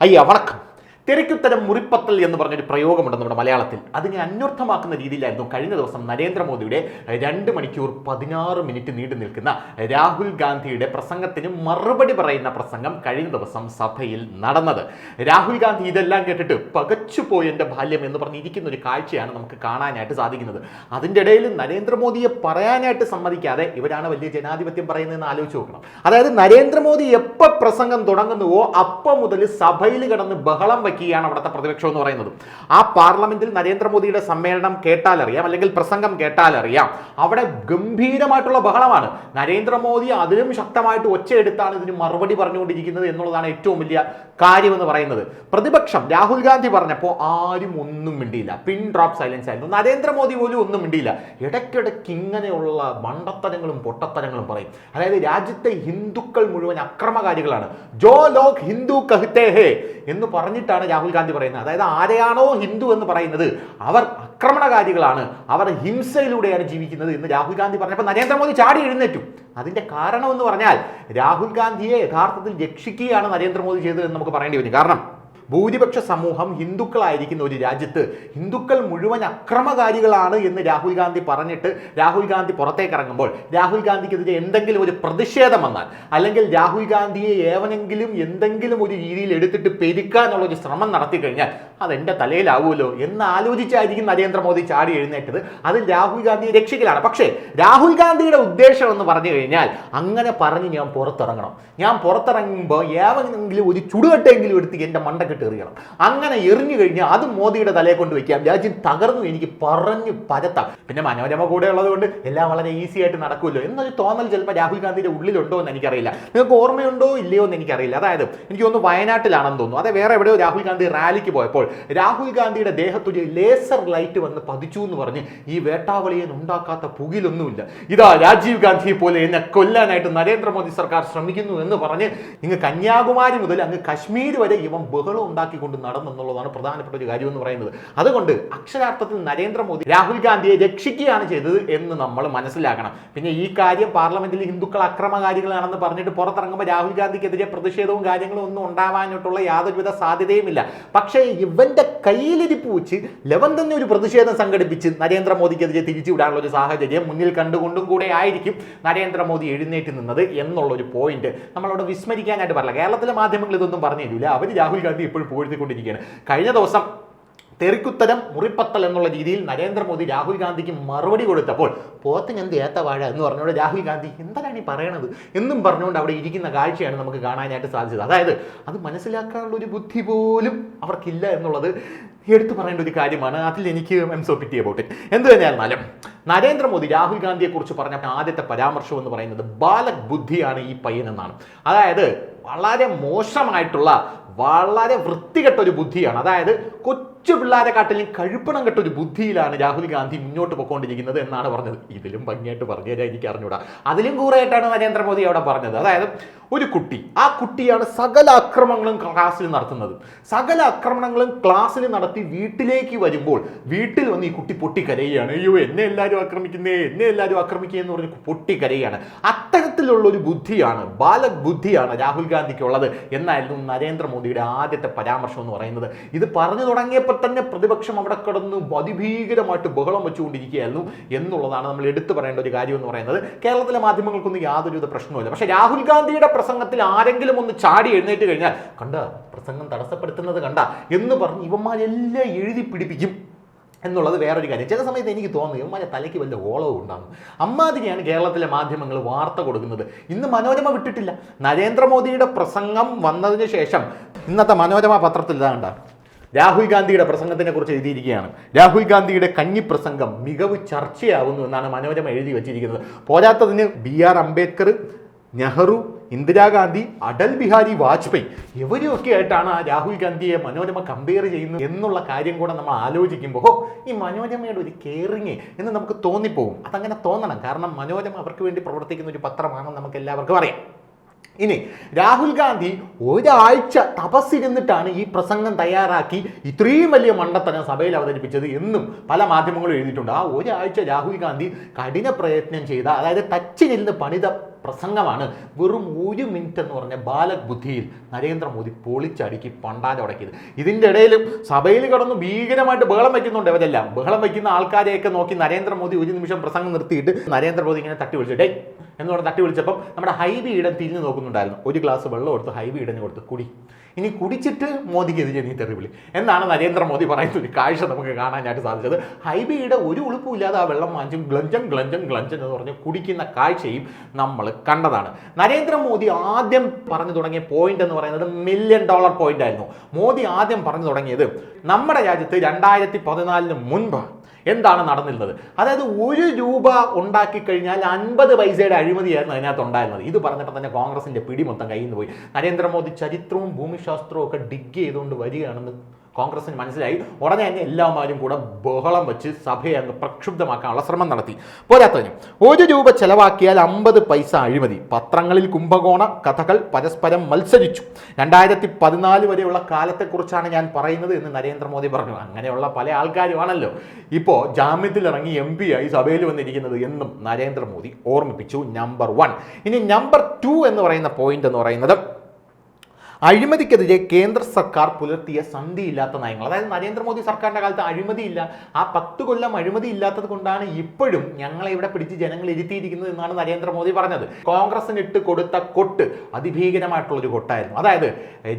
അയ്യ വണക്കം തിരക്കുത്തരം മുറിപ്പത്തൽ എന്ന് പറഞ്ഞൊരു പ്രയോഗമുണ്ട് നമ്മുടെ മലയാളത്തിൽ. അതിനെ അന്വർത്ഥമാക്കുന്ന രീതിയിലായിരുന്നു കഴിഞ്ഞ ദിവസം നരേന്ദ്രമോദിയുടെ രണ്ട് മണിക്കൂർ പതിനാറ് മിനിറ്റ് നീണ്ടു നിൽക്കുന്ന രാഹുൽ ഗാന്ധിയുടെ പ്രസംഗത്തിന് മറുപടി പറയുന്ന പ്രസംഗം കഴിഞ്ഞ ദിവസം സഭയിൽ നടന്നത്. രാഹുൽ ഗാന്ധി ഇതെല്ലാം കേട്ടിട്ട് പകച്ചുപോയി എന്റെ ബാല്യം എന്ന് പറഞ്ഞിരിക്കുന്ന ഒരു കാഴ്ചയാണ് നമുക്ക് കാണാനായിട്ട് സാധിക്കുന്നത്. അതിന്റെ ഇടയിൽ നരേന്ദ്രമോദിയെ പറയാനായിട്ട് സമ്മതിക്കാതെ ഇവരാണ് വലിയ ജനാധിപത്യം പറയുന്നതെന്ന് ആലോചിച്ച് നോക്കണം. അതായത് നരേന്ദ്രമോദി എപ്പോൾ പ്രസംഗം തുടങ്ങുന്നുവോ അപ്പം മുതൽ സഭയിൽ കിടന്ന് ബഹളം വയ്ക്കുകയാണ് അവിടുത്തെ പ്രതിപക്ഷം എന്ന് പറയുന്നത്. ആ പാർലമെന്റിൽ നരേന്ദ്രമോദിയുടെ സമ്മേളനം കേട്ടാലറിയാം അല്ലെങ്കിൽ പ്രസംഗം കേട്ടാലറിയാം. അവിടെ ഗംഭീരമായിട്ടുള്ള ബഹളമാണ്. നരേന്ദ്രമോദി അതിലും ശക്തമായിട്ട് ഒച്ചയെടുത്താണ് ഇതിന് മറുപടി പറഞ്ഞുകൊണ്ടിരിക്കുന്നത് എന്നുള്ളതാണ് ഏറ്റവും വലിയ കാര്യമെന്ന് പറയുന്നത്. പ്രതിപക്ഷം രാഹുൽ ഗാന്ധി പറഞ്ഞപ്പോൾ ആരും ഒന്നും മിണ്ടിയില്ല. പിൻ ഡ്രോപ്പ് സൈലൻസ് ആയിരുന്നു. നരേന്ദ്രമോദി പോലും ഒന്നും മിണ്ടിയില്ല. ഇടയ്ക്കിടയ്ക്ക് ഇങ്ങനെയുള്ള മണ്ടത്തരങ്ങളും പൊട്ടത്തരങ്ങളും പറയും. അതായത് രാജ്യത്തെ ഹിന്ദുക്കൾ മുഴുവൻ അക്രമകാരികളാണ്. ജോ ലോക് ഹിന്ദു കഹ്തേ ഹേ എന്ന് പറഞ്ഞിട്ടാണ് രാഹുൽ ഗാന്ധി പറയുന്നത്. അതായത് ആരെയാണോ ഹിന്ദു എന്ന് പറയുന്നത് അവർ ആക്രമണകാരികളാണ്. അവർ ഹിംസയിലൂടെയാണ് ജീവിക്കുന്നത് എന്ന് രാഹുൽ ഗാന്ധി പറഞ്ഞപ്പോൾ നരേന്ദ്രമോദി ചാടി എഴുന്നേറ്റു. അതിന്റെ കാരണം എന്ന് പറഞ്ഞാൽ രാഹുൽ ഗാന്ധിയെ യഥാർത്ഥത്തിൽ രക്ഷിക്കുകയാണ് നരേന്ദ്രമോദി ചെയ്തതെന്ന് നമുക്ക് പറയേണ്ടി വരും. കാരണം ഭൂരിപക്ഷ സമൂഹം ഹിന്ദുക്കളായിരിക്കുന്ന ഒരു രാജ്യത്ത് ഹിന്ദുക്കൾ മുഴുവൻ അക്രമകാരികളാണ് എന്ന് രാഹുൽ ഗാന്ധി പറഞ്ഞിട്ട് രാഹുൽ ഗാന്ധി പുറത്തേക്ക് ഇറങ്ങുമ്പോൾ രാഹുൽ ഗാന്ധിക്കെതിരെ എന്തെങ്കിലും ഒരു പ്രതിഷേധം വന്നാൽ അല്ലെങ്കിൽ രാഹുൽ ഗാന്ധിയെ ഏവനെങ്കിലും എന്തെങ്കിലും ഒരു രീതിയിൽ എടുത്തിട്ട് പെരുക്കാനുള്ള ഒരു ശ്രമം നടത്തി കഴിഞ്ഞാൽ അതെന്റെ തലയിലാവുമല്ലോ എന്ന് ആലോചിച്ചായിരിക്കും നരേന്ദ്രമോദി ചാടി എഴുന്നേറ്റത്. അത് രാഹുൽ ഗാന്ധിയെ രക്ഷിക്കലാണ്. പക്ഷേ രാഹുൽ ഗാന്ധിയുടെ ഉദ്ദേശം എന്ന് പറഞ്ഞു കഴിഞ്ഞാൽ അങ്ങനെ പറഞ്ഞ് ഞാൻ പുറത്തിറങ്ങണം. ഞാൻ പുറത്തിറങ്ങുമ്പോൾ ഏവനെങ്കിലും ഒരു ചുടുകട്ടെങ്കിലും എടുത്ത് എന്റെ മണ്ടക്കിട്ട് എറിയണം. അങ്ങനെ എറിഞ്ഞു കഴിഞ്ഞാൽ അത് മോദിയുടെ തലയെ കൊണ്ട് വെക്കാം. രാജ്യം തകർന്നു എനിക്ക് പറഞ്ഞു പരത്താം. പിന്നെ മനോരമ കൂടെ ഉള്ളത് കൊണ്ട് എല്ലാം വളരെ ഈസി ആയിട്ട് നടക്കുമല്ലോ. എന്നൊരു തോന്നൽ ചിലപ്പോൾ രാഹുൽ ഗാന്ധിയുടെ ഉള്ളിലുണ്ടോ എന്ന് എനിക്കറിയില്ല. നിങ്ങൾക്ക് ഓർമ്മയുണ്ടോ ഇല്ലയോ എന്ന് എനിക്കറിയില്ല. അതായത് എനിക്ക് തോന്നുന്നു വയനാട്ടിലാണെന്ന് തോന്നുന്നു. അതെ വേറെ എവിടെയോ രാഹുൽ ഗാന്ധി റാലിക്ക് പോയപ്പോൾ രാഹുൽ ഗാന്ധിയുടെ ദേഹത്തൊരു ലേസർ ലൈറ്റ് വന്ന് പതിച്ചു എന്ന് പറഞ്ഞ് ഈ വേട്ടാവളിയെ ഉണ്ടാക്കാത്ത പുകിലൊന്നുമില്ല. ഇതാ രാജീവ് ഗാന്ധി പോലെ എന്നെ കൊല്ലാനായിട്ട് നരേന്ദ്രമോദി സർക്കാർ ശ്രമിക്കുന്നു എന്ന് പറഞ്ഞ് ഇങ്ങ് കന്യാകുമാരി മുതൽ അങ്ങ് കശ്മീർ വരെ ഇവൻ ബഹളം ഉണ്ടാക്കിക്കൊണ്ട് നടന്നെന്നുള്ളതാണ് പ്രധാനപ്പെട്ട ഒരു കാര്യം എന്ന് പറയുന്നത്. അതുകൊണ്ട് അക്ഷരാർത്ഥത്തിൽ നരേന്ദ്രമോദി രാഹുൽ ഗാന്ധിയെ രക്ഷിക്കുകയാണ് ചെയ്തത് എന്ന് നമ്മൾ മനസ്സിലാക്കണം. പിന്നെ ഈ കാര്യം പാർലമെന്റിൽ ഹിന്ദുക്കൾ അക്രമകാരികളാണെന്ന് പറഞ്ഞിട്ട് പുറത്തിറങ്ങുമ്പോൾ രാഹുൽ ഗാന്ധിക്കെതിരെ പ്രതിഷേധവും കാര്യങ്ങളും ഒന്നും ഉണ്ടാവാനായിട്ടുള്ള യാതൊരുവിധ സാധ്യതയുമില്ല. പക്ഷേ ഇവന്റെ കയ്യിലിരിപ്പ് വെച്ച് ലെവൻ തന്നെ ഒരു പ്രതിഷേധം സംഘടിപ്പിച്ച് നരേന്ദ്രമോദിക്കെതിരെ തിരിച്ചുവിടാനുള്ള ഒരു സാഹചര്യം മുന്നിൽ കണ്ടുകൊണ്ടും കൂടെ ആയിരിക്കും നരേന്ദ്രമോദി എഴുന്നേറ്റ് നിന്നത് എന്നുള്ള ഒരു പോയിന്റ്. നമ്മളവിടെ വിസ്മരിക്കാനായിട്ട് പറയില്ല കേരളത്തിലെ മാധ്യമങ്ങൾ ഇതൊന്നും പറഞ്ഞു തരില്ല. അവർ രാഹുൽ ഗാന്ധി ഇപ്പോഴും പുകഴ്ത്തിക്കൊണ്ടിരിക്കുകയാണ്. കഴിഞ്ഞ ദിവസം തെറിക്കുത്തരം മുറിപ്പത്തൽ എന്നുള്ള രീതിയിൽ നരേന്ദ്രമോദി രാഹുൽ ഗാന്ധിക്ക് മറുപടി കൊടുത്തപ്പോൾ പോത്തിന് എന്ത് ഏത്ത വാഴ എന്ന് പറഞ്ഞുകൊണ്ട് രാഹുൽ ഗാന്ധി എന്താണ് ഈ പറയണത്? എന്നും പറഞ്ഞുകൊണ്ട് അവിടെ ഇരിക്കുന്ന കാഴ്ചയാണ് നമുക്ക് കാണാനായിട്ട് സാധിച്ചത്. അതായത് അത് മനസ്സിലാക്കാനുള്ള ഒരു ബുദ്ധി പോലും അവർക്കില്ല എന്നുള്ളത് എടുത്തു പറയേണ്ട ഒരു കാര്യമാണ്. അതിൽ എനിക്ക് എം സോ പിറ്റി അബൌട്ട് എന്ത് തന്നെയായിരുന്നാലും നരേന്ദ്രമോദി രാഹുൽ ഗാന്ധിയെക്കുറിച്ച് പറഞ്ഞ ആദ്യത്തെ പരാമർശം എന്ന് പറയുന്നത് ബാലക് ബുദ്ധിയാണ് ഈ പയ്യനെന്നാണ് അതായത് വളരെ മോശമായിട്ടുള്ള വളരെ വൃത്തികെട്ട ഒരു ബുദ്ധിയാണ്. അതായത് കൊച്ചു പിള്ളേരെ കാട്ടിലും കഴുപ്പണം കെട്ട ഒരു ബുദ്ധിയിലാണ് രാഹുൽ ഗാന്ധി മുന്നോട്ട് പോയിക്കൊണ്ടിരിക്കുന്നത് എന്നാണ് പറഞ്ഞത്. ഇതിലും ഭംഗിയായിട്ട് പറഞ്ഞു എനിക്ക് അറിഞ്ഞൂടാ. അതിലും കൂറായിട്ടാണ് നരേന്ദ്രമോദി അവിടെ പറഞ്ഞത്. അതായത് ഒരു കുട്ടി ആ കുട്ടിയാണ് സകല അക്രമങ്ങളും ക്ലാസ്സിൽ നടത്തുന്നത്. സകല ആക്രമണങ്ങളും ക്ലാസ്സിൽ നടത്തി വീട്ടിലേക്ക് വരുമ്പോൾ വീട്ടിൽ വന്ന് ഈ കുട്ടി പൊട്ടിക്കരയുകയാണ്. അയ്യോ എന്നെ എല്ലാവരും ആക്രമിക്കുന്നേ എന്നെ എല്ലാവരും ആക്രമിക്കുക എന്ന് പറഞ്ഞ് പൊട്ടിക്കരയുകയാണ്. അത്തരത്തിലുള്ള ഒരു ബുദ്ധിയാണ് ബാലക് ബുദ്ധിയാണ് രാഹുൽ ഗാന്ധിക്കുള്ളത് എന്നായിരുന്നു നരേന്ദ്രമോദിയുടെ ആദ്യത്തെ പരാമർശം എന്ന് പറയുന്നത്. ഇത് പറഞ്ഞു തുടങ്ങിയപ്പോൾ തന്നെ പ്രതിപക്ഷം അവിടെ കിടന്ന് അതിഭീകരമായിട്ട് ബഹളം വെച്ചുകൊണ്ടിരിക്കുകയായിരുന്നു എന്നുള്ളതാണ് നമ്മൾ എടുത്തു പറയേണ്ട ഒരു കാര്യം എന്ന് പറയുന്നത്. കേരളത്തിലെ മാധ്യമങ്ങൾക്കൊന്നും യാതൊരുവിധ പ്രശ്നവുമില്ല. പക്ഷേ രാഹുൽ ഗാന്ധിയുടെ പ്രസംഗത്തിൽ ആരെങ്കിലും ഒന്ന് ചാടി എഴുന്നേറ്റ് കഴിഞ്ഞാൽ കണ്ട പ്രസംഗം തടസ്സപ്പെടുത്തുന്നത് കണ്ട എന്ന് പറഞ്ഞ് ഇവന്മാരെല്ലാം എഴുതി പിടിപ്പിക്കും എന്നുള്ളത് വേറൊരു കാര്യം. ചില സമയത്ത് എനിക്ക് തോന്നുന്നു ഇവന്മാരെ തലയ്ക്ക് വല്ല ഓളവും ഉണ്ടാകും അമ്മാതിരിയാണ് കേരളത്തിലെ മാധ്യമങ്ങൾ വാർത്ത കൊടുക്കുന്നത്. ഇന്ന് മനോരമ വിട്ടിട്ടില്ല. നരേന്ദ്രമോദിയുടെ പ്രസംഗം വന്നതിന് ശേഷം ഇന്നത്തെ മനോരമ പത്രത്തിൽ ഇതാണ്ട രാഹുൽ ഗാന്ധിയുടെ പ്രസംഗത്തിനെ കുറിച്ച് എഴുതിയിരിക്കുകയാണ്. രാഹുൽ ഗാന്ധിയുടെ കഞ്ഞി പ്രസംഗം മികവ് ചർച്ചയാവുന്നു എന്നാണ് മനോരമ എഴുതി വച്ചിരിക്കുന്നത്. പോരാത്തതിന് ബി ആർ അംബേദ്കർ നെഹ്റു ഇന്ദിരാഗാന്ധി അടൽ ബിഹാരി വാജ്പേയി ഇവരെയൊക്കെ ആയിട്ടാണ് ആ രാഹുൽ ഗാന്ധിയെ മനോരമ കമ്പയർ ചെയ്യുന്നത് എന്നുള്ള കാര്യം കൂടെ നമ്മൾ ആലോചിക്കുമ്പോൾ ഈ മനോരമയുടെ ഒരു കെയറിങ് എന്ന് നമുക്ക് തോന്നിപ്പോവും. അതങ്ങനെ തോന്നണം. കാരണം മനോരമ അവർക്ക് വേണ്ടി പ്രവർത്തിക്കുന്ന ഒരു പത്രമാണെന്ന് നമുക്ക് എല്ലാവർക്കും അറിയാം. ഇനി രാഹുൽ ഗാന്ധി ഒരാഴ്ച തപസ്സിരുന്നിട്ടാണ് ഈ പ്രസംഗം തയ്യാറാക്കി ഇത്രയും വലിയ മണ്ടത്തനം സഭയിൽ അവതരിപ്പിച്ചത് എന്നും പല മാധ്യമങ്ങളും എഴുതിയിട്ടുണ്ട്. ആ ഒരാഴ്ച രാഹുൽ ഗാന്ധി കഠിന പ്രയത്നം ചെയ്ത അതായത് തച്ചിനിരുന്ന് പണിത പ്രസംഗമാണ്. വെറും ഒരു മിനിറ്റ് എന്ന് പറഞ്ഞ ബാലക് ബുദ്ധിയിൽ നരേന്ദ്രമോദി പൊളിച്ചടുക്കി പണ്ടാതെ ഉടക്കിയത്. ഇതിന്റെ ഇടയിലും സഭയിൽ കിടന്ന് ഭീകരമായിട്ട് ബഹളം വയ്ക്കുന്നുണ്ട് ഇവരെല്ലാം. ബഹളം വയ്ക്കുന്ന ആൾക്കാരെയൊക്കെ നോക്കി നരേന്ദ്രമോദി ഒരു നിമിഷം പ്രസംഗം നിർത്തിയിട്ട് നരേന്ദ്രമോദി ഇങ്ങനെ തട്ടി വിളിച്ചു ഡേ എന്ന് പറഞ്ഞ് തട്ടി വിളിച്ചപ്പം നമ്മുടെ ഹൈബി ഇടം തിരിഞ്ഞു നോക്കുന്നുണ്ടായിരുന്നു. ഒരു ഗ്ലാസ് വെള്ളം കൊടുത്ത് ഹൈബി ഇടഞ്ഞു കൊടുത്ത് കുടി. ഇനി കുടിച്ചിട്ട് മോദിക്കെതിരെ നീ തെറിവിളി. എന്നാണ് നരേന്ദ്രമോദി പറയുന്ന ഒരു കാഴ്ച നമുക്ക് കാണാനായിട്ട് സാധിച്ചത്? ഹൈബിയുടെ ഒരു ഉളുപ്പുമില്ലാതെ ആ വെള്ളം വാങ്ങിച്ചും ഗ്ലഞ്ചം ഗ്ലഞ്ചം ഗ്ലഞ്ചം എന്ന് പറഞ്ഞ് കുടിക്കുന്ന കാഴ്ചയും നമ്മൾ കണ്ടതാണ്. നരേന്ദ്രമോദി ആദ്യം പറഞ്ഞു തുടങ്ങിയ പോയിന്റ് എന്ന് പറയുന്നത് മില്യൺ ഡോളർ പോയിന്റ് ആയിരുന്നു. മോദി ആദ്യം പറഞ്ഞു തുടങ്ങിയത് നമ്മുടെ രാജ്യത്ത് രണ്ടായിരത്തി പതിനാലിന് മുൻപ് എന്താണ് നടന്നിരുന്നത്? അതായത് ഒരു രൂപ ഉണ്ടാക്കി കഴിഞ്ഞാൽ അൻപത് പൈസയുടെ അഴിമതിയായിരുന്നു അതിനകത്ത് ഉണ്ടായിരുന്നത്. ഇത് പറഞ്ഞപ്പോൾ തന്നെ കോൺഗ്രസിന്റെ പിടി മൊത്തം കയ്യിൽ നിന്ന് പോയി. നരേന്ദ്രമോദി ചരിത്രവും ഭൂമിശാസ്ത്രവും ഒക്കെ ഡിഗ് ചെയ്തുകൊണ്ട് വരികയാണെന്ന് കോൺഗ്രസിന് മനസ്സിലായി. ഉടനെ തന്നെ എല്ലാവരും കൂടെ ബഹളം വെച്ച് സഭയെ അങ്ങ് പ്രക്ഷുബ്ധമാക്കാനുള്ള ശ്രമം നടത്തി. പോരാത്തതിന് ഒരു രൂപ ചെലവാക്കിയാൽ അമ്പത് പൈസ അഴിമതി. പത്രങ്ങളിൽ കുംഭകോണ കഥകൾ പരസ്പരം മത്സരിച്ചു. രണ്ടായിരത്തി പതിനാല് വരെയുള്ള കാലത്തെക്കുറിച്ചാണ് ഞാൻ പറയുന്നത് എന്ന് നരേന്ദ്രമോദി പറഞ്ഞു. അങ്ങനെയുള്ള പല ആൾക്കാരുമാണല്ലോ. ഇപ്പോൾ ജാമ്യത്തിലിറങ്ങി എം പി ആയി സഭയിൽ വന്നിരിക്കുന്നത് എന്നും നരേന്ദ്രമോദി ഓർമ്മിപ്പിച്ചു. Number one. ഇനി നമ്പർ ടു എന്ന് പറയുന്ന പോയിന്റ് എന്ന് പറയുന്നത് അഴിമതിക്കെതിരെ കേന്ദ്ര സർക്കാർ പുലർത്തിയ സന്ധിയില്ലാത്ത നയങ്ങൾ. അതായത് നരേന്ദ്രമോദി സർക്കാരിന്റെ കാലത്ത് അഴിമതിയില്ല. ആ പത്ത് കൊല്ലം അഴിമതി ഇല്ലാത്തത് കൊണ്ടാണ് ഇപ്പോഴും ഞങ്ങളെ ഇവിടെ പിടിച്ച് ജനങ്ങൾ ഇരുത്തിയിരിക്കുന്നത് എന്നാണ് നരേന്ദ്രമോദി പറഞ്ഞത്. കോൺഗ്രസിന് ഇട്ട് കൊടുത്ത കൊട്ട് അതിഭീകരമായിട്ടുള്ളൊരു കൊട്ടായിരുന്നു. അതായത്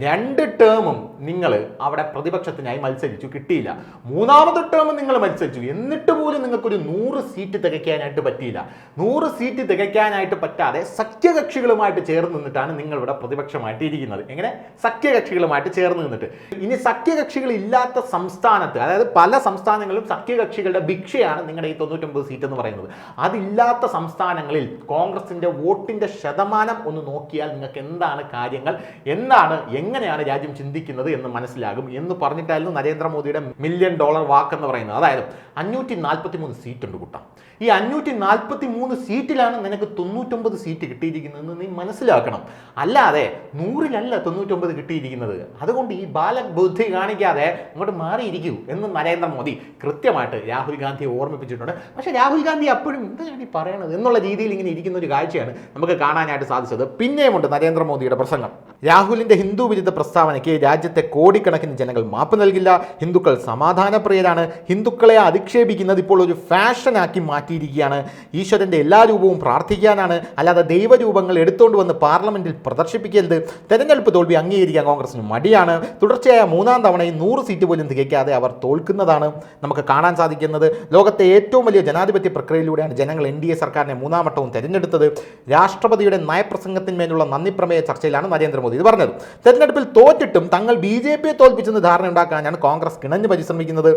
രണ്ട് ടേമും നിങ്ങൾ അവിടെ പ്രതിപക്ഷത്തിനായി മത്സരിച്ചു കിട്ടിയില്ല. മൂന്നാമത്തെ ടേം നിങ്ങൾ മത്സരിച്ചു. എന്നിട്ട് പോലും നിങ്ങൾക്കൊരു നൂറ് സീറ്റ് തികയ്ക്കാനായിട്ട് പറ്റിയില്ല. നൂറ് സീറ്റ് തികയ്ക്കാനായിട്ട് പറ്റാതെ സഖ്യകക്ഷികളുമായിട്ട് ചേർന്ന് നിന്നിട്ടാണ് നിങ്ങൾ ഇവിടെ പ്രതിപക്ഷമായിട്ട് ഇരിക്കുന്നത് എങ്ങനെ? സഖ്യകക്ഷികളുമായിട്ട് ചേർന്ന് നിന്നിട്ട്. ഇനി സഖ്യകക്ഷികൾ ഇല്ലാത്ത സംസ്ഥാനത്ത് അതായത് പല സംസ്ഥാനങ്ങളിലും സഖ്യകക്ഷികളുടെ ഭിക്ഷയാണ് നിങ്ങളുടെ ഈ തൊണ്ണൂറ്റൊമ്പത് സീറ്റ് എന്ന് പറയുന്നത്. അതില്ലാത്ത സംസ്ഥാനങ്ങളിൽ കോൺഗ്രസിന്റെ വോട്ടിന്റെ ശതമാനം ഒന്ന് നോക്കിയാൽ നിങ്ങൾക്ക് എന്താണ് കാര്യങ്ങൾ എന്താണ് എങ്ങനെയാണ് രാജ്യം ചിന്തിക്കുന്നത് എന്ന് മനസ്സിലാകും എന്ന് പറഞ്ഞിട്ടായിരുന്നു നരേന്ദ്രമോദിയുടെ മില്യൺ ഡോളർ വാക്ക് എന്ന് പറയുന്നത്. അതായത് അഞ്ഞൂറ്റി നാൽപ്പത്തി മൂന്ന് സീറ്റ് ഉണ്ട് കൂട്ടാം. ഈ അഞ്ഞൂറ്റി നാൽപ്പത്തി മൂന്ന് സീറ്റിലാണ് നിനക്ക് തൊണ്ണൂറ്റൊമ്പത് സീറ്റ് കിട്ടിയിരിക്കുന്നതെന്ന് നീ മനസ്സിലാക്കണം. അല്ലാതെ നൂറിലല്ല തൊണ്ണൂറ്റൊമ്പത് കിട്ടിയിരിക്കുന്നത്. അതുകൊണ്ട് ഈ ബാലക് ബുദ്ധി കാണിക്കാതെ അങ്ങോട്ട് മാറിയിരിക്കൂ എന്ന് നരേന്ദ്രമോദി കൃത്യമായിട്ട് രാഹുൽ ഗാന്ധിയെ ഓർമ്മിപ്പിച്ചിട്ടുണ്ട്. പക്ഷേ രാഹുൽ ഗാന്ധി അപ്പോഴും എന്താണ് ഈ പറയണത് എന്നുള്ള രീതിയിൽ ഇങ്ങനെ ഇരിക്കുന്ന ഒരു കാഴ്ചയാണ് നമുക്ക് കാണാനായിട്ട് സാധിച്ചത്. പിന്നെയുമുണ്ട് നരേന്ദ്രമോദിയുടെ പ്രസംഗം. രാഹുലിന്റെ ഹിന്ദു വിരുദ്ധ പ്രസ്താവനയ്ക്ക് രാജ്യത്തെ കോടിക്കണക്കിന് ജനങ്ങൾ മാപ്പ് നൽകില്ല. ഹിന്ദുക്കൾ സമാധാനപ്രിയരാണ്. ഹിന്ദുക്കളെ അധിക്ഷേപിക്കുന്നത് ഇപ്പോൾ ഒരു ഫാഷനാക്കി മാറ്റിയിരിക്കുകയാണ്. ഈശ്വരന്റെ എല്ലാ രൂപവും പ്രാർത്ഥിക്കാനാണ്. അല്ലാതെ ദൈവരൂപങ്ങൾ എടുത്തുകൊണ്ട് വന്ന് പാർലമെന്റിൽ പ്രദർശിപ്പിക്കരുത്. തെരഞ്ഞെടുപ്പ് തോൽവി അംഗീകരിക്കാൻ കോൺഗ്രസിന് മടിയാണ്. തുടർച്ചയായ മൂന്നാം തവണയും നൂറ് സീറ്റ് പോലും തികയ്ക്കാതെ അവർ തോൽക്കുന്നതാണ് നമുക്ക് കാണാൻ സാധിക്കുന്നത്. ലോകത്തെ ഏറ്റവും വലിയ ജനാധിപത്യ പ്രക്രിയയിലൂടെയാണ് ജനങ്ങൾ എൻ ഡി എ സർക്കാരിനെ മൂന്നാം വട്ടവും തെരഞ്ഞെടുത്തത്. രാഷ്ട്രപതിയുടെ നയപ്രസംഗത്തിന്മേലുള്ള നന്ദി പ്രമേയ ചർച്ചയിലാണ് നരേന്ദ്രമോദി. ഇത് പറഞ്ഞത്. തെരഞ്ഞെടുപ്പിൽ തോറ്റിട്ടും തങ്ങൾ ബി ജെ പിയെ തോൽപ്പിച്ചെന്ന് ധാരണ ഉണ്ടാക്കാനാണ് കോൺഗ്രസ് കിണഞ്ഞ് പരിശ്രമിക്കുന്നത്.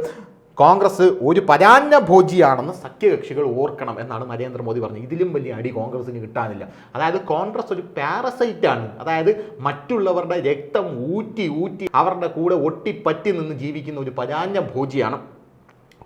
കോൺഗ്രസ് ഒരു പരാന്ന ഭോജിയാണെന്ന് സഖ്യകക്ഷികൾ ഓർക്കണം എന്നാണ് നരേന്ദ്രമോദി പറഞ്ഞത്. ഇതിലും വലിയ അടി കോൺഗ്രസിന് കിട്ടാനില്ല. അതായത് കോൺഗ്രസ് ഒരു പാരസൈറ്റ് ആണ്. അതായത് മറ്റുള്ളവരുടെ രക്തം ഊറ്റി ഊറ്റി അവരുടെ കൂടെ ഒട്ടിപ്പറ്റി നിന്ന് ജീവിക്കുന്ന ഒരു പരാന്ന ഭോജിയാണ്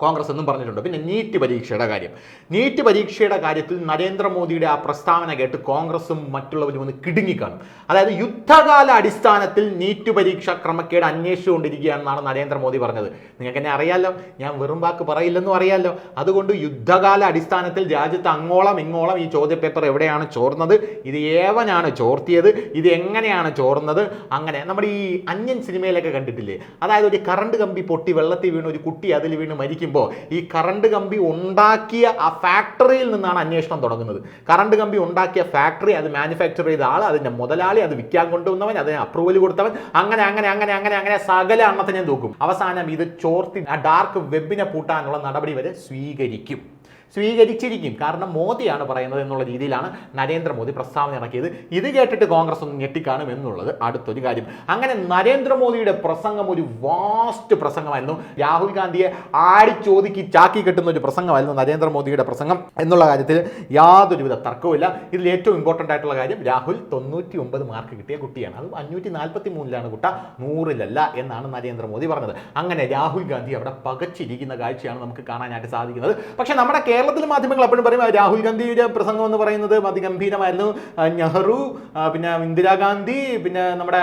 കോൺഗ്രസ് എന്നും പറഞ്ഞിട്ടുണ്ട്. പിന്നെ നീറ്റ് പരീക്ഷയുടെ കാര്യം. നീറ്റ് പരീക്ഷയുടെ കാര്യത്തിൽ നരേന്ദ്രമോദിയുടെ ആ പ്രസ്താവന കേട്ട് കോൺഗ്രസും മറ്റുള്ളവരും ഒന്ന് കിടുങ്ങിക്കാണും. അതായത് യുദ്ധകാല അടിസ്ഥാനത്തിൽ നീറ്റ് പരീക്ഷ ക്രമക്കേട് അന്വേഷിച്ചുകൊണ്ടിരിക്കുകയാണെന്നാണ് നരേന്ദ്രമോദി പറഞ്ഞത്. നിങ്ങൾക്ക് എന്നെ അറിയാമല്ലോ ഞാൻ വെറും വാക്ക് പറയില്ലെന്നും അറിയാമല്ലോ അതുകൊണ്ട് യുദ്ധകാല അടിസ്ഥാനത്തിൽ രാജ്യത്ത് അങ്ങോളം ഇങ്ങോളം ഈ ചോദ്യപേപ്പർ എവിടെയാണ് ചോർന്നത്? ഇത് ഏവനാണ് ചോർത്തിയത്? ഇത് എങ്ങനെയാണ് ചോർന്നത്? അങ്ങനെ നമ്മുടെ ഈ അന്യൻ സിനിമയിലൊക്കെ കണ്ടിട്ടില്ലേ? അതായത് ഒരു കറണ്ട് കമ്പി പൊട്ടി വെള്ളത്തിൽ വീണ് ഒരു കുട്ടി അതിൽ വീണ് മരിക്കുമ്പോൾ ഈ കറണ്ട് കമ്പി ഉണ്ടാക്കിയ ആ ഫാക്ടറിയിൽ നിന്നാണ് അന്വേഷണം തുടങ്ങുന്നത്. കറണ്ട് കമ്പി ഉണ്ടാക്കിയ ഫാക്ടറി അത് മാനുഫാക്ചർ ചെയ്ത ആൾ അതിന്റെ മുതലാളി അത് വിൽക്കാൻ കൊണ്ടുവന്നവൻ അതിന് അപ്രൂവൽ കൊടുത്തവൻ അങ്ങനെ അങ്ങനെ അങ്ങനെ അങ്ങനെ അങ്ങനെ സകല അണ്ണത്തിനെ തൂക്കും. അവസാനം ഇത് ചോർത്തി ആ ഡാർക്ക് വെബിനെ പൂട്ടാനുള്ള നടപടി വരെ സ്വീകരിക്കും. സ്വീകരിച്ചിരിക്കും. കാരണം മോദിയാണ് പറയുന്നത് എന്നുള്ള രീതിയിലാണ് നരേന്ദ്രമോദി പ്രസ്താവന ഇറക്കിയത്. ഇത് കേട്ടിട്ട് കോൺഗ്രസ് ഒന്ന് ഞെട്ടിക്കാണും എന്നുള്ളത് അടുത്തൊരു കാര്യം. അങ്ങനെ നരേന്ദ്രമോദിയുടെ പ്രസംഗം ഒരു വാസ്റ്റ് പ്രസംഗമായിരുന്നു. രാഹുൽ ഗാന്ധിയെ ആടി ചോദിക്കി ചാക്കി കെട്ടുന്ന ഒരു പ്രസംഗമായിരുന്നു നരേന്ദ്രമോദിയുടെ പ്രസംഗം എന്നുള്ള കാര്യത്തിൽ യാതൊരുവിധ തർക്കവുമില്ല. ഇതിൽ ഏറ്റവും ഇമ്പോർട്ടന്റ് ആയിട്ടുള്ള കാര്യം രാഹുൽ തൊണ്ണൂറ്റി ഒമ്പത് മാർക്ക് കിട്ടിയ കുട്ടിയാണ്. അത് അഞ്ഞൂറ്റി നാൽപ്പത്തി മൂന്നിലാണ് കുട്ട. നൂറിലല്ല എന്നാണ് നരേന്ദ്രമോദി പറഞ്ഞത്. അങ്ങനെ രാഹുൽ ഗാന്ധി അവിടെ പകച്ചിരിക്കുന്ന കാഴ്ചയാണ് നമുക്ക് കാണാനായിട്ട് സാധിക്കുന്നത്. പക്ഷേ നമ്മുടെ കേരള കേരളത്തിലെ മാധ്യമങ്ങൾ അപ്പോഴും പറയും രാഹുൽ ഗാന്ധിയുടെ പ്രസംഗം എന്ന് പറയുന്നത് അതിഗംഭീരമായിരുന്നു നെഹ്റു പിന്നെ ഇന്ദിരാഗാന്ധി പിന്നെ നമ്മുടെ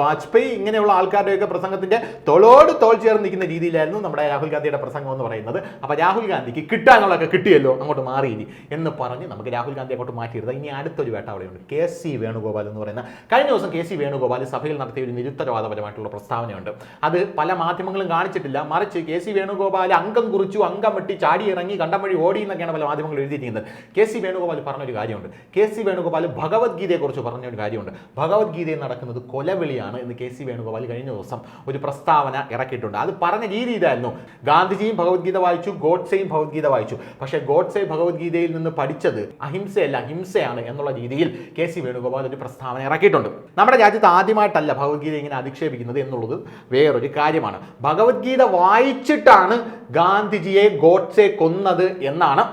വാജ്പേയി ഇങ്ങനെയുള്ള ആൾക്കാരുടെയൊക്കെ പ്രസംഗത്തിന്റെ തോളോട് തോൾ ചേർന്ന് നിൽക്കുന്ന രീതിയിലായിരുന്നു നമ്മുടെ രാഹുൽ ഗാന്ധിയുടെ പ്രസംഗം എന്ന് പറയുന്നത്. അപ്പൊ രാഹുൽ ഗാന്ധിക്ക് കിട്ടാനുള്ളതൊക്കെ കിട്ടിയല്ലോ അങ്ങോട്ട് മാറി ഇനി എന്ന് പറഞ്ഞ് നമുക്ക് രാഹുൽ ഗാന്ധി അങ്ങോട്ട് മാറ്റിയിരുന്നത് ഇനി അടുത്തൊരു വേട്ട അവിടെയുണ്ട്. കെ സി വേണുഗോപാൽ എന്ന് പറയുന്ന കഴിഞ്ഞ ദിവസം കെ സി വേണുഗോപാൽ സഭയിൽ നടത്തിയ ഒരു നിരുത്തരവാദപരമായിട്ടുള്ള പ്രസ്താവനയുണ്ട്. അത് പല മാധ്യമങ്ങളും കാണിച്ചിട്ടില്ല. മറിച്ച് കെ സി വേണുഗോപാൽ അംഗം കുറിച്ചു അംഗം വെട്ടി ചാടിയിറങ്ങി കണ്ടം വഴി ഓടി എന്നൊക്കെയാണ് പല മാധ്യമങ്ങൾ എഴുതിയിരിക്കുന്നത്. കെ സി വേണുഗോപാൽ പറഞ്ഞൊരു കാര്യമുണ്ട്. കെ സി വേണുഗോപാൽ ഭഗവത്ഗീതയെക്കുറിച്ച് പറഞ്ഞൊരു കാര്യമുണ്ട്. ഭഗവത്ഗീതയിൽ നടക്കുന്നത് കൊലവിളിയാണ് എന്ന് കെ സി വേണുഗോപാൽ കഴിഞ്ഞ ദിവസം ഒരു പ്രസ്താവന ഇറക്കിയിട്ടുണ്ട്. അത് പറഞ്ഞ രീതി ഇതായിരുന്നു. ഗാന്ധിജിയും ഭഗവത്ഗീത വായിച്ചു ഗോഡ്സെയും ഭഗവത്ഗീത വായിച്ചു. പക്ഷേ ഗോഡ്സെ ഭഗവത്ഗീതയിൽ നിന്ന് പഠിച്ചത് അഹിംസയല്ല ഹിംസയാണ് എന്നുള്ള രീതിയിൽ കെ സി വേണുഗോപാൽ ഒരു പ്രസ്താവന ഇറക്കിയിട്ടുണ്ട്. നമ്മുടെ രാജ്യത്ത് ആദ്യമായിട്ടല്ല ഭഗവത്ഗീത ഇങ്ങനെ അധിക്ഷേപിക്കുന്നത് എന്നുള്ളത് വേറൊരു കാര്യമാണ്. ഭഗവത്ഗീത വായിച്ചിട്ടാണ് ഗാന്ധിജിയെ ഗോഡ്സെ കൊന്നത് എന്നാണ്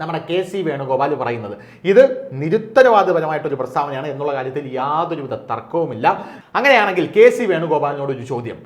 നമ്മുടെ കെ സി വേണുഗോപാൽ പറയുന്നത്. ഇത് നിരുത്തരവാദപരമായിട്ടൊരു പ്രസ്താവനയാണ് എന്നുള്ള കാര്യത്തിൽ യാതൊരുവിധ തർക്കവുമില്ല. അങ്ങനെയാണെങ്കിൽ കെ സി വേണുഗോപാലിനോട് ഒരു ചോദ്യം.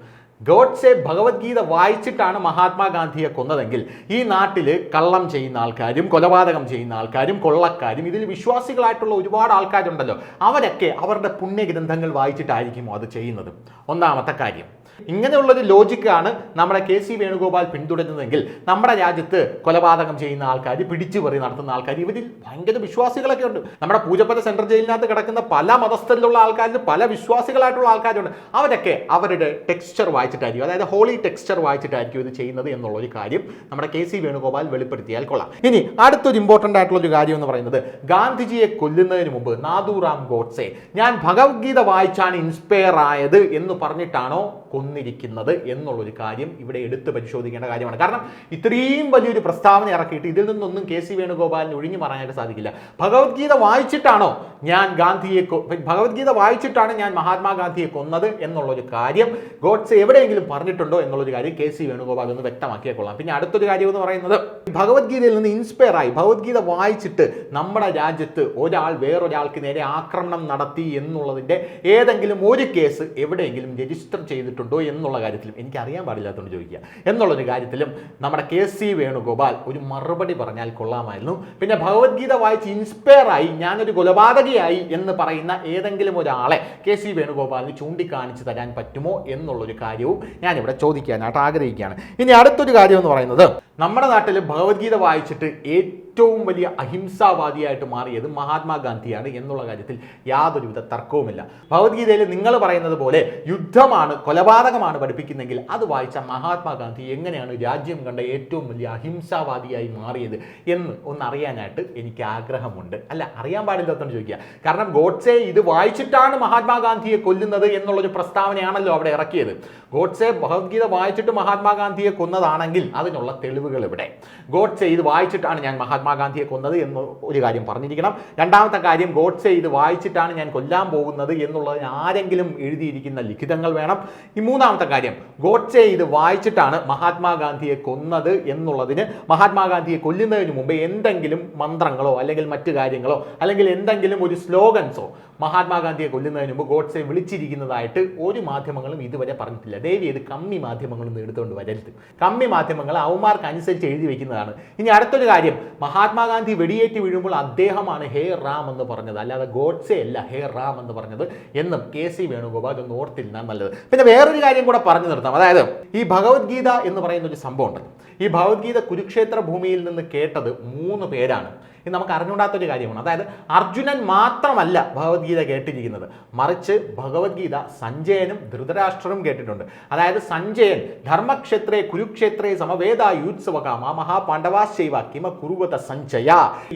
ഗോഡ്സെ ഭഗവത്ഗീത വായിച്ചിട്ടാണ് മഹാത്മാഗാന്ധിയെ കൊന്നതെങ്കിൽ ഈ നാട്ടിൽ കള്ളം ചെയ്യുന്ന ആൾക്കാരും കൊലപാതകം ചെയ്യുന്ന ആൾക്കാരും കൊള്ളക്കാരും ഇതിൽ വിശ്വാസികളായിട്ടുള്ള ഒരുപാട് ആൾക്കാരുണ്ടല്ലോ. അവരൊക്കെ അവരുടെ പുണ്യഗ്രന്ഥങ്ങൾ വായിച്ചിട്ടായിരിക്കുമോ അത് ചെയ്യുന്നത്? ഒന്നാമത്തെ കാര്യം. ഇങ്ങനെയുള്ളൊരു ലോജിക്കാണ് നമ്മുടെ കെ സി വേണുഗോപാൽ പിന്തുടരുന്നതെങ്കിൽ നമ്മുടെ രാജ്യത്ത് കൊലപാതകം ചെയ്യുന്ന ആൾക്കാർ പിടിച്ചുപറി നടത്തുന്ന ആൾക്കാർ ഇവരിൽ ഭയങ്കര വിശ്വാസികളൊക്കെ ഉണ്ട്. നമ്മുടെ പൂജപ്പുര സെൻട്രൽ ജയിലിനകത്ത് കിടക്കുന്ന പല മതസ്ഥരിലുള്ള ആൾക്കാരിൽ പല വിശ്വാസികളായിട്ടുള്ള ആൾക്കാരുണ്ട്. അവരൊക്കെ അവരുടെ ടെക്സ്ചർ വായിച്ചിട്ടായിരിക്കും. അതായത് ഹോളി ടെക്സ്ചർ വായിച്ചിട്ടായിരിക്കും ഇത് ചെയ്യുന്നത് എന്നുള്ള ഒരു കാര്യം നമ്മുടെ കെ സി വേണുഗോപാൽ വെളിപ്പെടുത്തിയാൽ കൊള്ളാം. ഇനി അടുത്തൊരു ഇമ്പോർട്ടന്റ് ആയിട്ടുള്ള ഒരു കാര്യം എന്ന് പറയുന്നത് ഗാന്ധിജിയെ കൊല്ലുന്നതിന് മുമ്പ് നാദുറാം ഗോഡ്സെ ഞാൻ ഭഗവത്ഗീത വായിച്ചാണ് ഇൻസ്പയർ ആയത് എന്ന് പറഞ്ഞിട്ടാണോ കൊന്നിരിക്കുന്നത് എന്നുള്ളൊരു കാര്യം ഇവിടെ എടുത്ത് പരിശോധിക്കേണ്ട കാര്യമാണ്. കാരണം ഇത്രയും വലിയൊരു പ്രസ്താവന ഇറക്കിയിട്ട് ഇതിൽ നിന്നൊന്നും കെ സി വേണുഗോപാലിന് ഒഴിഞ്ഞു പറയാനായിട്ട് സാധിക്കില്ല. ഭഗവത്ഗീത വായിച്ചിട്ടാണോ ഞാൻ ഗാന്ധിയെ ഭഗവത്ഗീത വായിച്ചിട്ടാണ് ഞാൻ മഹാത്മാഗാന്ധിയെ കൊന്നത് എന്നുള്ളൊരു കാര്യം ഗോഡ്സ് എവിടെയെങ്കിലും പറഞ്ഞിട്ടുണ്ടോ എന്നുള്ളൊരു കാര്യം കെ സി വേണുഗോപാൽ ഒന്ന് വ്യക്തമാക്കിയേ കൊള്ളാം. പിന്നെ അടുത്തൊരു കാര്യം എന്ന് പറയുന്നത് ഭഗവത്ഗീതയിൽ നിന്ന് ഇൻസ്പയർ ആയി ഭഗവത്ഗീത വായിച്ചിട്ട് നമ്മുടെ രാജ്യത്ത് ഒരാൾ വേറൊരാൾക്ക് നേരെ ആക്രമണം നടത്തി എന്നുള്ളതിന്റെ ഏതെങ്കിലും ഒരു കേസ് എവിടെയെങ്കിലും രജിസ്റ്റർ ചെയ്തിട്ടുണ്ടോ എന്നുള്ള കാര്യത്തിലും എനിക്ക് അറിയാൻ പാടില്ലാത്തതുകൊണ്ട് ചോദിക്കുക. എന്നുള്ളൊരു കാര്യത്തിലും നമ്മുടെ കെ സി വേണുഗോപാൽ ഒരു മറുപടി പറഞ്ഞാൽ കൊള്ളാമായിരുന്നു. പിന്നെ ഭഗവത്ഗീത വായിച്ച് ഇൻസ്പയർ ആയി ഞാനൊരു കൊലപാതകയായി എന്ന് പറയുന്ന ഏതെങ്കിലും ഒരാളെ കെ സി വേണുഗോപാലിന് ചൂണ്ടിക്കാണിച്ച് തരാൻ പറ്റുമോ എന്നുള്ളൊരു കാര്യവും ഞാനിവിടെ ചോദിക്കാനായിട്ട് ആഗ്രഹിക്കുകയാണ്. ഇനി അടുത്തൊരു കാര്യം എന്ന് പറയുന്നത് നമ്മുടെ നാട്ടിൽ ഭഗവത്ഗീത വായിച്ചിട്ട് ഏറ്റവും വലിയ അഹിംസാവാദിയായിട്ട് മാറിയത് മഹാത്മാഗാന്ധിയാണ് എന്നുള്ള കാര്യത്തിൽ യാതൊരുവിധ തർക്കവുമില്ല. ഭഗവത്ഗീതയിൽ നിങ്ങൾ പറയുന്നത് പോലെ യുദ്ധമാണ് കൊലപാതകമാണ് പഠിപ്പിക്കുന്നെങ്കിൽ അത് വായിച്ച മഹാത്മാഗാന്ധി എങ്ങനെയാണ് രാജ്യം കണ്ട ഏറ്റവും വലിയ അഹിംസാവാദിയായി മാറിയത് എന്ന് ഒന്ന് അറിയാനായിട്ട് എനിക്ക് ആഗ്രഹമുണ്ട്. അല്ല അറിയാൻ പാടില്ലാത്തതാണ് ചോദിക്കുക. കാരണം ഗോഡ്സെ ഇത് വായിച്ചിട്ടാണ് മഹാത്മാഗാന്ധിയെ കൊല്ലുന്നത് എന്നുള്ളൊരു പ്രസ്താവനയാണല്ലോ അവിടെ ഇറക്കിയത്. ഗോഡ്സെ ഭഗവത്ഗീത വായിച്ചിട്ട് മഹാത്മാഗാന്ധിയെ കൊന്നതാണെങ്കിൽ അതിനുള്ള തെളിവുകൾ ഇവിടെ. ഗോഡ്സെ ഇത് വായിച്ചിട്ടാണ് ഞാൻ മഹാത്മാഗാന്ധിയെ കൊന്നത് എന്ന് ഒരു കാര്യം പറഞ്ഞിരിക്കണം. രണ്ടാമത്തെ കാര്യം ഗോഡ്സെ ഇത് വായിച്ചിട്ടാണ് ഞാൻ കൊല്ലാൻ പോകുന്നത് എന്നുള്ളതിന് ആരെങ്കിലും എഴുതിയിരിക്കുന്ന ലിഖിതങ്ങൾ വേണം. ഈ മൂന്നാമത്തെ കാര്യം ഗോഡ്സെ ഇത് വായിച്ചിട്ടാണ് മഹാത്മാഗാന്ധിയെ കൊന്നത് എന്നുള്ളതിന് മഹാത്മാഗാന്ധിയെ കൊല്ലുന്നതിന് മുമ്പ് എന്തെങ്കിലും മന്ത്രങ്ങളോ അല്ലെങ്കിൽ മറ്റു കാര്യങ്ങളോ അല്ലെങ്കിൽ എന്തെങ്കിലും ഒരു സ്ലോഗൻസോ മഹാത്മാഗാന്ധിയെ കൊല്ലുന്നതിന് മുമ്പ് ഗോഡ്സെ വിളിച്ചിരിക്കുന്നതായിട്ട് ഒരു മാധ്യമങ്ങളും ഇതുവരെ പറഞ്ഞിട്ടില്ല. ദേവി ഇത് കമ്മി മാധ്യമങ്ങളൊന്നും എടുത്തുകൊണ്ട് വരരുത്. കമ്മി മാധ്യമങ്ങൾ അവന്മാർക്ക് അനുസരിച്ച് എഴുതി വെക്കുന്നതാണ്. ഇനി അടുത്തൊരു കാര്യം മഹാത്മാഗാന്ധി വെടിയേറ്റ് വീഴുമ്പോൾ അദ്ദേഹമാണ് ഹേ റാം എന്ന് പറഞ്ഞത്. അല്ലാതെ ഗോഡ്സെ അല്ല ഹേ റാം എന്ന് പറഞ്ഞത് എന്നും കെ സി വേണുഗോപാൽ ഒന്ന് ഓർത്തിരുന്നാൽ നല്ലത്. പിന്നെ വേറൊരു കാര്യം കൂടെ പറഞ്ഞു നിർത്താം. അതായത് ഈ ഭഗവത്ഗീത എന്ന് പറയുന്ന ഒരു സംഭവം ഉണ്ട് ഈ ഭഗവത്ഗീത കുരുക്ഷേത്ര ഭൂമിയിൽ നിന്ന് കേട്ടത് മൂന്ന് പേരാണ്. ഇത് നമുക്ക് അറിഞ്ഞുകൂടാത്തൊരു കാര്യമാണ്. അതായത് അർജുനൻ മാത്രമല്ല ഭഗവത്ഗീത കേട്ടിരിക്കുന്നത്. മറിച്ച് ഭഗവത്ഗീത സഞ്ജയനും ധൃതരാഷ്ട്രനും കേട്ടിട്ടുണ്ട്. അതായത് സഞ്ജയൻ ധർമ്മക്ഷേത്രേ കുരുക്ഷേത്രേ സമവേദ യൂത്സവകാമ മഹാപാണ്ഡവാശൈവ കിമ കുറുവത സഞ്ജയ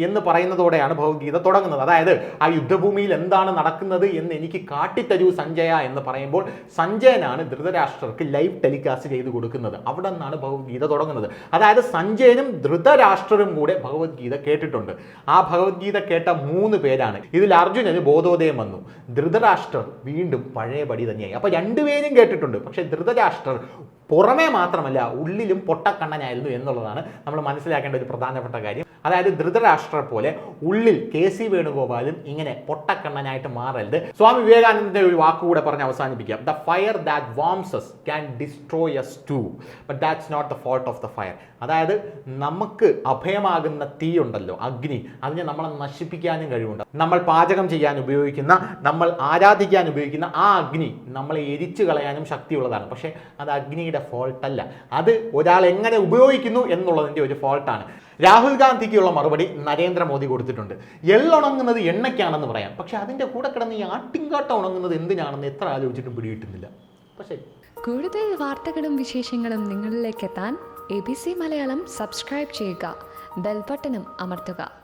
എന്ന് പറയുന്നതോടെയാണ് ഭഗവത്ഗീത തുടങ്ങുന്നത്. അതായത് ആ യുദ്ധഭൂമിയിൽ എന്താണ് നടക്കുന്നത് എന്ന് എനിക്ക് കാട്ടിത്തരൂ സഞ്ജയ എന്ന് പറയുമ്പോൾ സഞ്ജയനാണ് ധൃതരാഷ്ട്രർക്ക് ലൈവ് ടെലികാസ്റ്റ് ചെയ്തു കൊടുക്കുന്നത്. അവിടെ നിന്നാണ് ഭഗവത്ഗീത തുടങ്ങുന്നത്. അതായത് സഞ്ജയനും ധൃതരാഷ്ട്രരും കൂടെ ഭഗവത്ഗീത കേട്ടിട്ടുണ്ട്. ആ ഭഗവത്ഗീത കേട്ട മൂന്ന് പേരാണ്. ഇതിൽ അർജുനന് ബോധോദയം വന്നു. ധൃതരാഷ്ട്രർ വീണ്ടും പഴയപടി തന്നെയായി. അപ്പൊ രണ്ടുപേരും കേട്ടിട്ടുണ്ട്. പക്ഷെ ധൃതരാഷ്ട്രർ പുറമേ മാത്രമല്ല ഉള്ളിലും പൊട്ടക്കണ്ണനായിരുന്നു എന്നുള്ളതാണ് നമ്മൾ മനസ്സിലാക്കേണ്ട ഒരു പ്രധാനപ്പെട്ട കാര്യം. അതായത് ധൃതരാഷ്ട്ര പോലെ ഉള്ളിൽ കെ സി വേണുഗോപാലും ഇങ്ങനെ പൊട്ടക്കണ്ണനായിട്ട് മാറരുത്. സ്വാമി വിവേകാനന്ദന്റെ ഒരു വാക്കുകൂടെ പറഞ്ഞ് അവസാനിപ്പിക്കാം. The fire that warms us can destroy us too but that's not the fault of the fire അതായത് നമുക്ക് അഭയമാകുന്ന തീ ഉണ്ടല്ലോ അഗ്നി. അതിനെ നമ്മളെ നശിപ്പിക്കാനും കഴിവുണ്ട്. നമ്മൾ പാചകം ചെയ്യാൻ ഉപയോഗിക്കുന്ന നമ്മൾ ആരാധിക്കാൻ ഉപയോഗിക്കുന്ന ആ അഗ്നി നമ്മളെ എരിച്ചു കളയാനും ശക്തിയുള്ളതാണ്. പക്ഷേ അത് അഗ്നിയുടെ ഫോൾട്ടല്ല അത് ഒരാൾ എങ്ങനെ ഉപയോഗിക്കുന്നു എന്നുള്ളതിന്റെ ഒരു ഫോൾട്ടാണ് രാഹുൽ ഗാന്ധിക്കുള്ള മറുപടി നരേന്ദ്രമോദി കൊടുത്തിട്ടുണ്ട്. എള്ളുണങ്ങുന്നത് എണ്ണയ്ക്കാണെന്ന് പറയാം. പക്ഷെ അതിന്റെ കൂടെ കിടന്ന് ഈ ആട്ടിൻകാട്ട ഉണങ്ങുന്നത് എന്തിനാണെന്ന് എത്ര ആലോചിച്ചിട്ടും പിടികിട്ടുന്നില്ല. പക്ഷേ കൂടുതൽ വാർത്തകളും വിശേഷങ്ങളും നിങ്ങളിലേക്ക് എത്താൻ A B C Malayalam subscribe ചെയ്യുക. ബെൽബട്ടനും അമർത്തുക.